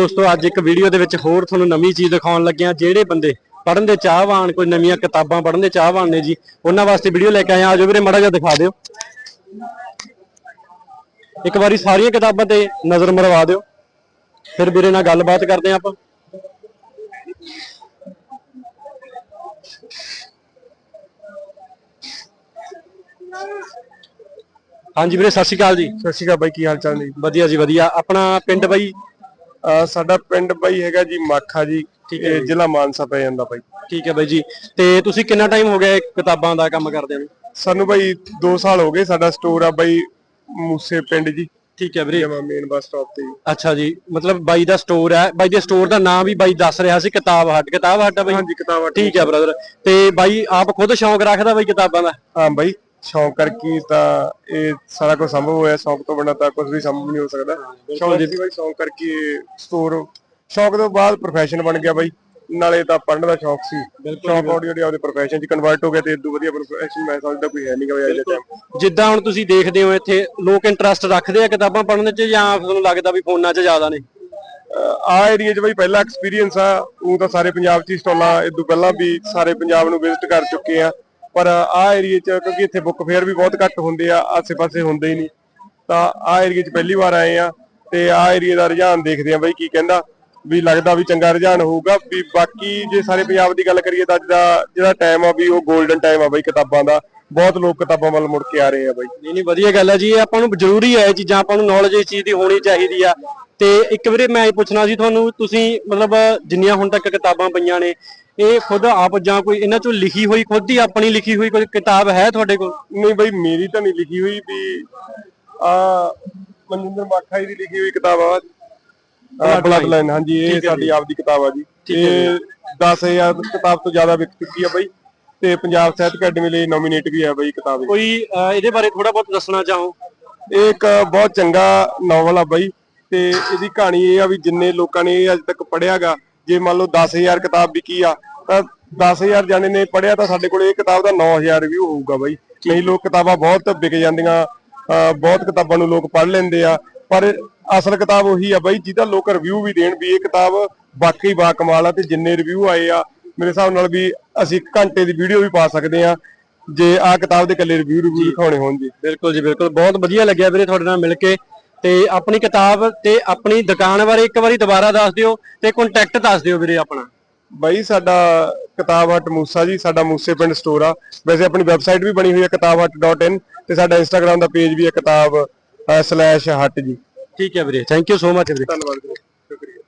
ਦੋਸਤੋ ਅੱਜ ਇੱਕ ਵੀਡੀਓ ਦੇ ਵਿੱਚ ਹੋਰ ਤੁਹਾਨੂੰ ਨਵੀਂ ਚੀਜ਼ ਦਿਖਾਉਣ ਲੱਗੇ ਆ ਜਿਹੜੇ ਬੰਦੇ ਪੜਨ ਦੇ ਚਾਹਵਾਨ ਕੋਈ ਨਵੀਆਂ ਕਿਤਾਬਾਂ ਪੜਨ ਦੇ ਚਾਹਵਾਨ ਨੇ ਜੀ ਉਹਨਾਂ ਵਾਸਤੇ ਵੀਡੀਓ ਲੈ ਕੇ ਆਏ ਆ ਆਜੋ ਵੀਰੇ ਮੜਾ ਜਿਹਾ ਦਿਖਾ ਦਿਓ। ਇੱਕ ਵਾਰੀ ਸਾਰੀਆਂ ਕਿਤਾਬਾਂ ਤੇ ਨਜ਼ਰ ਮਰਵਾ ਦਿਓ। ਫਿਰ ਵੀਰੇ ਨਾਲ ਗੱਲਬਾਤ ਕਰਦੇ ਆ ਆਪਾਂ। ਹਾਂਜੀ ਵੀਰੇ ਸਤਿ ਸ਼੍ਰੀ ਅਕਾਲ ਜੀ। ਸਤਿ ਸ਼੍ਰੀ ਅਕਾਲ ਬਾਈ ਕੀ ਹਾਲ ਚਾਲ ਨੇ? ਵਧੀਆ ਜੀ ਵਧੀਆ। ਆਪਣਾ ਪਿੰਡ ਬਾਈ? ਸਾਡਾ ਪਿੰਡ ਬਾਈ ਹੈਗਾ ਜੀ ਮਾਖਾ ਜੀ ਇਹ ਜ਼ਿਲ੍ਹਾ ਮਾਨਸਾ ਪੈ ਜਾਂਦਾ ਬਾਈ। ਠੀਕ ਹੈ ਬਾਈ ਜੀ। ਤੇ ਤੁਸੀਂ ਕਿੰਨਾ ਟਾਈਮ ਹੋ ਗਿਆ ਇਹ ਕਿਤਾਬਾਂ ਦਾ ਕੰਮ ਕਰਦੇ ਨੂੰ? ਸਾਨੂੰ ਬਾਈ 2 ਸਾਲ ਹੋ ਗਏ ਸਾਡਾ ਸਟੋਰ ਆ ਬਾਈ ਮੂਸੇ ਪਿੰਡ ਜੀ। ਠੀਕ ਹੈ ਵੀਰੇ। ਜਮਾ ਮੇਨ ਬੱਸ ਸਟਾਪ ਤੇ ਜੀ। ਅੱਛਾ ਜੀ ਮਤਲਬ ਬਾਈ ਦਾ ਸਟੋਰ ਹੈ ਬਾਈ ਦੇ ਸਟੋਰ ਦਾ ਨਾਮ ਵੀ ਬਾਈ ਦੱਸ ਰਿਹਾ ਸੀ ਕਿਤਾਬ ਹੱਟ ਕਿਤਾਬ ਹੱਟ ਆ ਬਾਈ। ਹਾਂਜੀ ਕਿਤਾਬਾਂ ਠੀਕ ਹੈ ਬ੍ਰਦਰ ਤੇ ਬਾਈ ਆਪ ਖੁਦ ਸ਼ੌਂਕ ਰੱਖਦਾ ਬਾਈ ਕਿਤਾਬਾਂ ਦਾ? ਹਾਂ ਬਾਈ। ਸ਼ੌਂਕ ਕਰਕੇ ਤਾਂ ਇਹ ਸਾਰਾ ਕੁਝ ਸੰਭਵ ਹੋਇਆ ਸ਼ੌਂਕ ਤੋਂ ਬਿਨਾਂ ਤਾਂ ਕੁਝ ਵੀ ਸੰਭਵ ਨਹੀਂ ਹੋ ਸਕਦਾ। ਸ਼ੌਂਕ ਜੀ ਬਾਈ ਸ਼ੌਂਕ ਕਰਕੇ ਸਟੋਰ ਸ਼ੌਂਕ ਤੋਂ ਬਾਅਦ ਪ੍ਰੋਫੈਸ਼ਨ ਬਣ ਗਿਆ ਬਾਈ। ਨਾਲੇ ਤਾਂ ਪੜ੍ਹਨ ਦਾ ਸ਼ੌਂਕ ਸੀ। ਸ਼ੌਂਕ ਆਡੀਓ ਦੇ ਆਪਦੇ ਪ੍ਰੋਫੈਸ਼ਨ ਚ ਕਨਵਰਟ ਹੋ ਗਿਆ ਤੇ ਇਦੋਂ ਵਧੀਆ ਪ੍ਰੋਫੈਸ਼ਨ ਮੈਂ ਸਮਝਦਾ ਕੋਈ ਹੈ ਨਹੀਂ ਗਾ ਅੱਜ ਦੇ ਟਾਈਮ ਜਿੱਦਾਂ ਹੁਣ ਤੁਸੀਂ ਦੇਖਦੇ ਹੋ ਇੱਥੇ ਲੋਕ ਇੰਟਰਸਟ ਰੱਖਦੇ ਆ ਕਿਤਾਬਾਂ ਪੜ੍ਹਨ 'ਚ ਜਾਂ ਤੁਹਾਨੂੰ ਲੱਗਦਾ ਵੀ ਫੋਨਾਂ 'ਚ ਜ਼ਿਆਦਾ ਨੇ? ਆ ਏਰੀਆ 'ਚ ਬਾਈ ਪਹਿਲਾ ਐਕਸਪੀਰੀਅੰਸ ਆ ਉਹ ਤਾਂ ਸਾਰੇ ਪੰਜਾਬ 'ਚ ਹੀ ਸਟਾਲਾਂ ਇਦੋਂ ਪਹਿਲਾਂ ਵੀ ਸਾਰੇ ਪੰਜਾਬ ਨੂੰ ਵਿਜ਼ਿਟ ਕਰ ਚੁੱਕੇ ਆ। ਪਰ ਆ ਏਰੀਆ 'ਚ ਕਿਉਂਕਿ ਇੱਥੇ ਬੁੱਕ ਫੇਅਰ ਵੀ ਬਹੁਤ ਘੱਟ ਹੁੰਦੇ ਆ, ਆਸੇ-ਪਾਸੇ ਹੁੰਦੇ ਹੀ ਨਹੀਂ। ਤਾਂ ਆ ਏਰੀਆ 'ਚ ਪਹਿਲੀ ਵਾਰ ਆਏ ਆ ਤੇ ਆ ਏਰੀਆ ਦਾ ਰੁਝਾਨ ਦੇਖਦੇ ਆ ਬਾਈ ਕੀ ਕਹਿੰਦਾ ਵੀ ਲੱਗਦਾ ਵੀ ਚੰਗਾ ਰੁਝਾਨ ਹੋਊਗਾ। ਵੀ ਬਾਕੀ ਜੇ ਸਾਰੇ ਪੰਜਾਬ ਦੀ ਗੱਲ ਕਰੀਏ ਤਾਂ ਅੱਜ ਦਾ ਜਿਹੜਾ ਟਾਈਮ ਆ ਵੀ ਉਹ 골ਡਨ ਟਾਈਮ ਆ ਬਾਈ ਕਿਤਾਬਾਂ ਦਾ। ਬਹੁਤ ਲੋਕ ਕਿਤਾਬਾਂ ਵੱਲ ਮੁੜ ਕੇ ਆ ਰਹੇ ਆ ਬਾਈ। ਨਹੀਂ ਨਹੀਂ, ਵਧੀਆ ਗੱਲ ਹੈ ਜੀ। ਇਹ ਆਪਾਂ ਨੂੰ ਜ਼ਰੂਰੀ ਹੈ ਇਹ ਚੀਜ਼ਾਂ, ਆਪਾਂ ਨੂੰ ਨੌਲੇਜ ਇਸ ਚੀਜ਼ ਦੀ ਹੋਣੀ ਚਾਹੀਦੀ ਆ। ਤੇ ਇੱਕ ਵੀਰੇ ਮੈਂ ਇਹ ਪੁੱਛਣਾ ਸੀ ਤੁਹਾਨੂੰ ਤੁਸੀਂ ਮਤਲਬ ਜਿੰਨੀਆਂ ਹੁਣ ਤੱਕ ਕਿਤਾਬਾਂ ਪਈਆਂ ਨੇ ਇਹ ਖੁਦ ਆਪ ਜਾਂ ਕੋਈ ਇਹਨਾਂ ਚੋਂ ਲਿਖੀ ਹੋਈ ਖੁਦ ਹੀ ਆਪਣੀ ਲਿਖੀ ਹੋਈ ਕੋਈ ਕਿਤਾਬ ਹੈ ਤੁਹਾਡੇ ਕੋਲ? ਨਹੀਂ ਬਾਈ ਮੇਰੀ ਤਾਂ ਨਹੀਂ ਲਿਖੀ ਹੋਈ ਵੀ ਆ ਮਨਜਿੰਦਰ ਮਾਖਾ ਜੀ ਦੀ ਲਿਖੀ ਹੋਈ ਕਿਤਾਬ ਆ। Blood line. ਹਾਂਜੀ ਇਹ ਸਾਡੀ ਆਪਦੀ ਕਿਤਾਬ ਆ ਜੀ। ਇਹ 10000 ਕਿਤਾਬ ਤੋਂ ਜ਼ਿਆਦਾ ਵਿਕ ਚੁੱਕੀ ਆ ਬਾਈ ਤੇ ਪੰਜਾਬ ਸਾਹਿਤ ਅਕੈਡਮੀ ਲਈ ਨੋਮੀਨੇਟ ਵੀ ਆ ਬਾਈ ਕਿਤਾਬ। ਕੋਈ ਇਹਦੇ ਬਾਰੇ ਥੋੜਾ ਬਹੁਤ ਦੱਸਣਾ ਚਾਹੋ। ਇਹ ਇੱਕ ਬਹੁਤ ਚੰਗਾ ਨਾਵਲ ਆ ਬਾਈ ਤੇ ਇਹਦੀ ਕਹਾਣੀ ਇਹ ਆ ਵੀ ਜਿੰਨੇ ਲੋਕਾਂ ਨੇ ਇਹ ਅੱਜ ਤੱਕ ਪੜ੍ਹਿਆਗਾ ਜੇ ਮੰਨ ਲਓ 10000 ਕਿਤਾਬ ਵਿਕੀ ਆ ਤਾਂ 10000 ਜਾਣੇ ਨੇ ਪੜ੍ਹਿਆ ਤਾਂ ਸਾਡੇ ਕੋਲ ਇਹ ਕਿਤਾਬ ਦਾ 9000 ਰਿਵਿਊ ਹੋਊਗਾ ਬਾਈ। ਨਹੀਂ ਲੋਕ ਕਿਤਾਬਾਂ ਬਹੁਤ ਵਿਕ ਜਾਂਦੀਆਂ ਬਹੁਤ ਕਿਤਾਬਾਂ ਨੂੰ ਲੋਕ ਪੜ੍ਹ ਲੈਂਦੇ ਆ ਪਰ ਅਸਲ ਕਿਤਾਬ ਉਹੀ ਆ ਬਾਈ ਜਿਹਦਾ ਲੋਕ ਰਿਵਿਊ ਵੀ ਦੇਣ ਵੀ ਇਹ ਕਿਤਾਬ ਵਾਕਈ ਬਾ ਕਮਾਲ ਆ ਤੇ ਜਿੰਨੇ ਰਿਵਿਊ ਆਏ ਆ ਮੇਰੇ ਹਿਸਾਬ ਨਾਲ ਵੀ ਅਸੀਂ ਘੰਟੇ ਦੀ ਵੀਡੀਓ ਵੀ ਪਾ ਸਕਦੇ ਆ ਜੇ ਆ ਕਿਤਾਬ ਦੇ ਇਕੱਲੇ ਰਿਵਿਊ ਰਿਵਿਊ ਦਿਖਾਉਣੇ ਹੋਣ ਜੀ ਬਿਲਕੁਲ ਜੀ ਬਿਲਕੁਲ। ਬਹੁਤ ਵਧੀਆ ਲੱਗਿਆ ਵੀਰੇ ਤੁਹਾਡੇ ਨਾਲ ਮਿਲ ਕੇ। ਤੇ ਆਪਣੀ ਕਿਤਾਬ ਤੇ ਆਪਣੀ ਦੁਕਾਨ ਬਾਰੇ ਇੱਕ ਵਾਰੀ ਦੁਬਾਰਾ ਦੱਸ ਦਿਓ ਤੇ ਕੰਟੈਕਟ ਦੱਸ ਦਿਓ ਵੀਰੇ ਆਪਣਾ। ਬਾਈ ਸਾਡਾ ਕਿਤਾਬ ਹਟ ਮੂਸਾ ਜੀ ਸਾਡਾ ਮੂਸੇ ਪਿੰਡ ਸਟੋਰ ਆ। ਵੈਸੇ ਆਪਣੀ ਵੈਬਸਾਈਟ ਵੀ ਬਣੀ ਹੋਈ ਹੈ ਕਿਤਾਬਹਟ.in ਤੇ ਸਾਡਾ ਇੰਸਟਾਗ੍ਰam ਦਾ ਪੇਜ ਵੀ ਹੈ ਕਿਤਾਬ ਸਲੈਸ਼ ਹਟ ਜੀ। ਠੀਕ ਹੈ ਵੀਰੇ ਥੈਂਕ ਯੂ ਸੋ ਮਚ ਵੀਰੇ। ਧੰਨਵਾਦ ਵੀਰੇ ਸ਼ੁਕਰੀਆ।